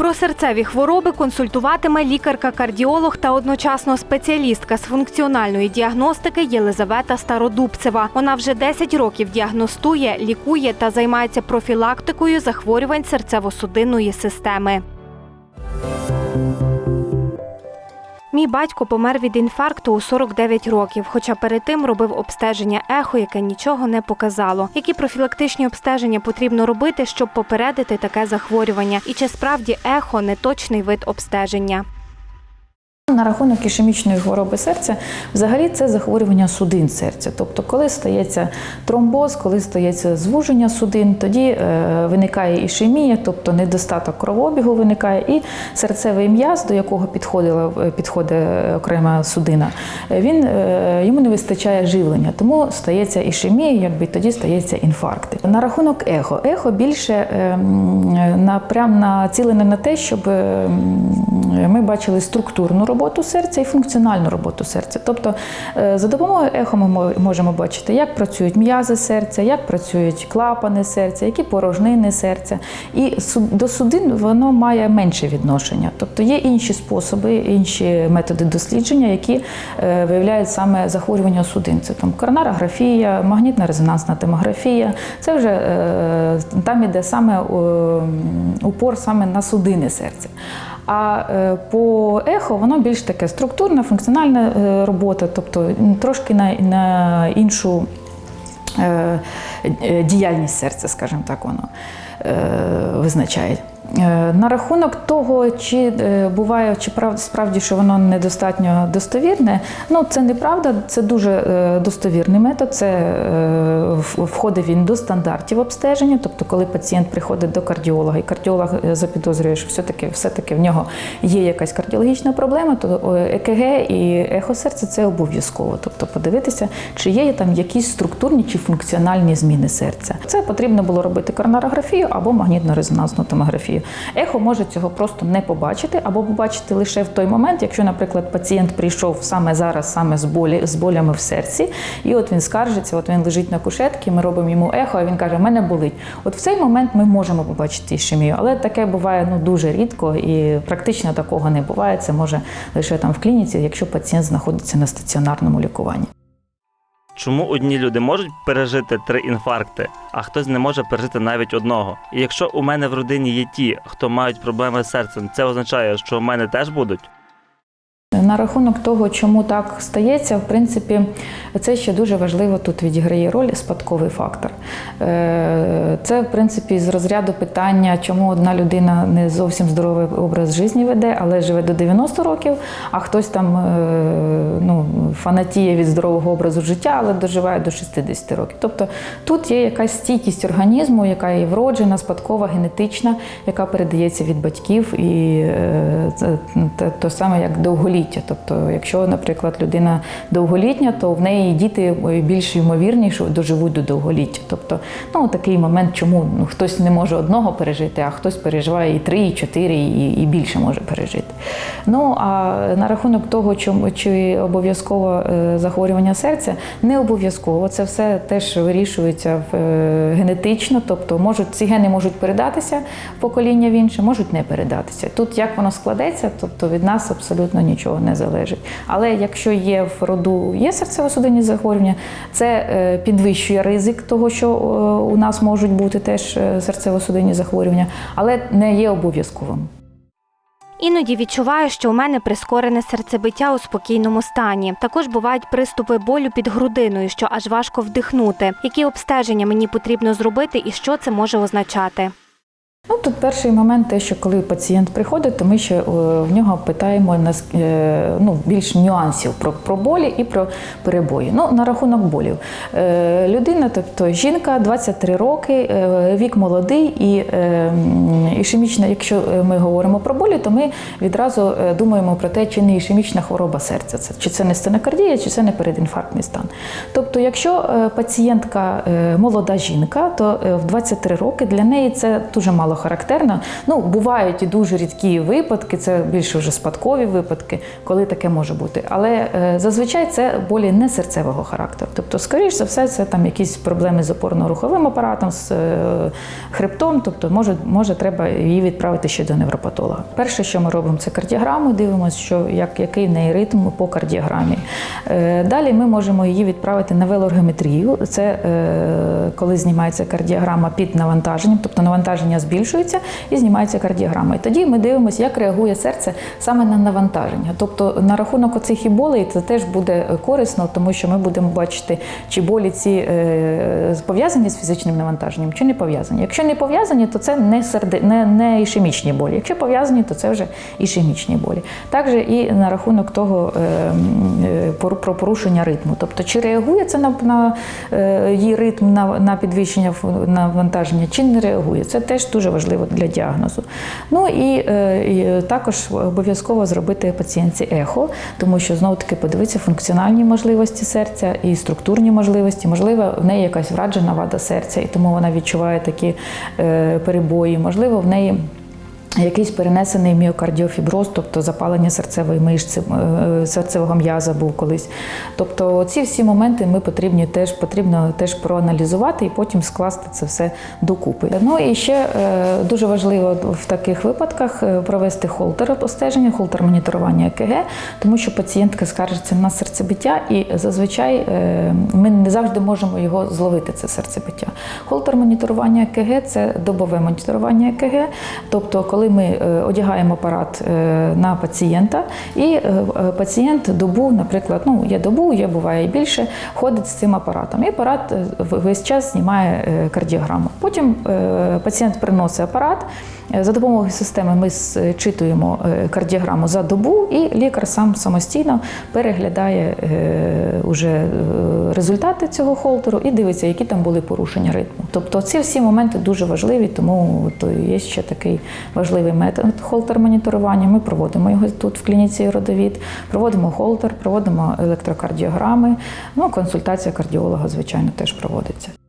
Про серцеві хвороби консультуватиме лікарка-кардіолог та одночасно спеціалістка з функціональної діагностики Єлизавета Стародубцева. Вона вже 10 років діагностує, лікує та займається профілактикою захворювань серцево-судинної системи. Мій батько помер від інфаркту у 49 років, хоча перед тим робив обстеження ехо, яке нічого не показало. Які профілактичні обстеження потрібно робити, щоб попередити таке захворювання? І чи справді ехо неточний вид обстеження? На рахунок ішемічної хвороби серця, взагалі це захворювання судин серця. Тобто, коли стається тромбоз, коли стається звуження судин, тоді е, виникає ішемія, тобто недостаток кровообігу виникає, і серцевий м'яз, до якого підходила е, підходить окрема судина, е, він е, йому не вистачає живлення, тому стається ішемія, якби тоді стається інфаркт. На рахунок ехо, ехо більше е, націлене на те, щоб е, ми бачили структурну роботу серця і функціональну роботу серця. Тобто е, за допомогою ехо ми можемо бачити, як працюють м'язи серця, як працюють клапани серця, які порожнини серця. І до судин воно має менше відношення. Тобто є інші способи, інші методи дослідження, які е, виявляють саме захворювання судин. Це там коронарографія, магнітна резонансна томографія. Це вже е, там іде саме упор саме на судини серця. А е, по ехо воно більш таке структурна, функціональна е, робота, тобто трошки на, на іншу е, діяльність серця, скажімо так, воно визначає. Е, На рахунок того, чи е, буває, чи прав- справді, що воно недостатньо достовірне, ну це неправда, це дуже е, достовірний метод. Це входить він до стандартів обстеження. Тобто, коли пацієнт приходить до кардіолога, і кардіолог запідозрює, що все-таки, все-таки в нього є якась кардіологічна проблема, то ЕКГ і ехо серця це обов'язково. Тобто подивитися, чи є там якісь структурні чи функціональні зміни серця. Це потрібно було робити коронарографію або магнітно-резонансну томографію. Ехо може цього просто не побачити, або побачити лише в той момент, якщо, наприклад, пацієнт прийшов саме зараз, саме з болі з болями в серці, і от він скаржиться, от він лежить на кушетці, ми робимо йому ехо, а він каже, мене болить. От в цей момент ми можемо побачити ішемію, але таке буває ну дуже рідко і практично такого не буває. Це може лише там в клініці, якщо пацієнт знаходиться на стаціонарному лікуванні. Чому одні люди можуть пережити три інфаркти, а хтось не може пережити навіть одного? І якщо у мене в родині є ті, хто мають проблеми з серцем, це означає, що у мене теж будуть? На рахунок того, чому так стається, в принципі, це ще дуже важливо тут відіграє роль спадковий фактор. Е, Це, в принципі, з розряду питання, чому одна людина не зовсім здоровий образ життя веде, але живе до 90 років, а хтось там е, ну, фанатіє від здорового образу життя, але доживає до 60 років. Тобто тут є якась стійкість організму, яка є вроджена, спадкова, генетична, яка передається від батьків, і е, це те, саме як довголіття. Тобто, якщо, наприклад, людина довголітня, то в неї діти більш ймовірні, що доживуть до довголіття. Тобто, ну такий момент, чому ну, хтось не може одного пережити, а хтось переживає і три, і чотири, і, і більше може пережити. Ну а на рахунок того, чому чи обов'язково е, захворювання серця, не обов'язково. Це все теж вирішується в, е, генетично, тобто можуть ці гени можуть передатися покоління в інше, можуть не передатися. Тут як воно складеться, тобто від нас абсолютно нічого не залежить. Але якщо є в роду є серцево-судинні захворювання, це е, підвищує ризик того, що е, у нас можуть бути теж е, серцево-судинні захворювання, але не є обов'язковим. Іноді відчуваю, що у мене прискорене серцебиття у спокійному стані. Також бувають приступи болю під грудиною, що аж важко вдихнути. Які обстеження мені потрібно зробити і що це може означати? Ну тут перший момент, те, що коли пацієнт приходить, то ми ще е, в нього питаємо е, ну, більш нюансів про, про болі і про перебої. Ну, на рахунок болів. Е, Людина, тобто жінка, 23 роки, вік молодий і е, ішемічна, якщо ми говоримо про болі, то ми відразу думаємо про те, чи не ішемічна хвороба серця, це, чи це не стенокардія, чи це не передінфарктний стан. Тобто, якщо пацієнтка молода жінка, то в 23 роки для неї це дуже мало характерно. Ну, бувають і дуже рідкі випадки, це більше вже спадкові випадки, коли таке може бути. Але е, зазвичай це болі не серцевого характеру. Тобто, скоріш за все, це там якісь проблеми з опорно-руховим апаратом, з е, хребтом. Тобто, може, може, треба її відправити ще до невропатолога. Перше, що ми робимо, це кардіограму, дивимося, що як, який в неї ритм по кардіограмі. Е, Далі ми можемо її відправити на велоргометрію. Це коли знімається кардіограма під навантаженням, тобто навантаження збільшується і знімається кардіограма. І тоді ми дивимося, як реагує серце саме на навантаження. Тобто на рахунок оцих і болей це теж буде корисно, тому що ми будемо бачити, чи болі ці е, пов'язані з фізичним навантаженням, чи не пов'язані. Якщо не пов'язані, то це не серди, не, не ішемічні болі. Якщо пов'язані, то це вже ішемічні болі. Також і на рахунок того е, е, про порушення ритму. Тобто, чи реагує це на, на її ритм на, на підвищення навантаження, чи не реагує. Це теж дуже важливо для діагнозу. Ну і, е, і також обов'язково зробити пацієнтці ехо, тому що знову таки подивитися функціональні можливості серця і структурні можливості. Можливо, в неї якась враджена вада серця, і тому вона відчуває такі е, перебої. Можливо, в неї. Якийсь перенесений міокардіофіброз, тобто запалення серцевої мишці, е, серцевого м'яза був колись. Тобто ці всі моменти ми потрібні теж потрібно теж проаналізувати і потім скласти це все докупи. Ну і ще е, дуже важливо в таких випадках е, провести холтер обстеження, холтер моніторування ЕКГ, тому що пацієнтка скаржиться на серцебиття, і зазвичай ми не завжди можемо його зловити, це серцебиття. Холтер моніторування ЕКГ це добове моніторування ЕКГ, тобто, коли ми е, одягаємо апарат е, на пацієнта, і е, пацієнт добу, наприклад, ну є добу, є буває і більше, ходить з цим апаратом. І апарат весь час знімає кардіограму. Потім пацієнт приносить апарат. За допомогою системи ми зчитуємо е, кардіограму за добу, і лікар сам самостійно переглядає е, уже е, результати цього холтеру і дивиться, які там були порушення ритму. Тобто ці всі моменти дуже важливі, тому от є ще такий важливий метод холтер моніторування. Ми проводимо його тут в клініці родовід, проводимо холтер, проводимо електрокардіограми. Ну, консультація кардіолога, звичайно, теж проводиться.